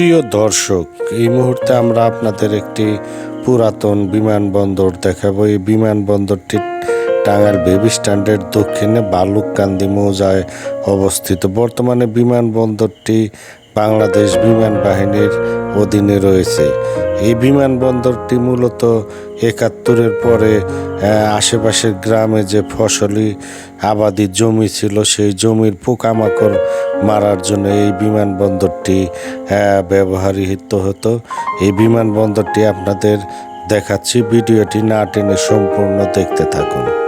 প্রিয় দর্শক, এই মুহূর্তে আমরা আপনাদের একটি পুরাতন বিমানবন্দর দেখাবো। এই বিমানবন্দরটি টাঙ্গাইল বেবি স্ট্যান্ডের দক্ষিণে বালুকান্দি মৌজায় অবস্থিত। বর্তমানে বিমানবন্দরটি বাংলাদেশ বিমান বাহিনীর অধীনে রয়েছে। এই বিমানবন্দরটি মূলত একাত্তরের পরে আশেপাশের গ্রামে যে ফসলি আবাদি জমি ছিল সেই জমির পোকামাকড় মারার জন্য এই বিমানবন্দরটি আহ, ব্যবহৃত হতো। এই বিমানবন্দরটি আপনাদের দেখাচ্ছি। ভিডিওটি না টেনে সম্পূর্ণ দেখতে থাকুন।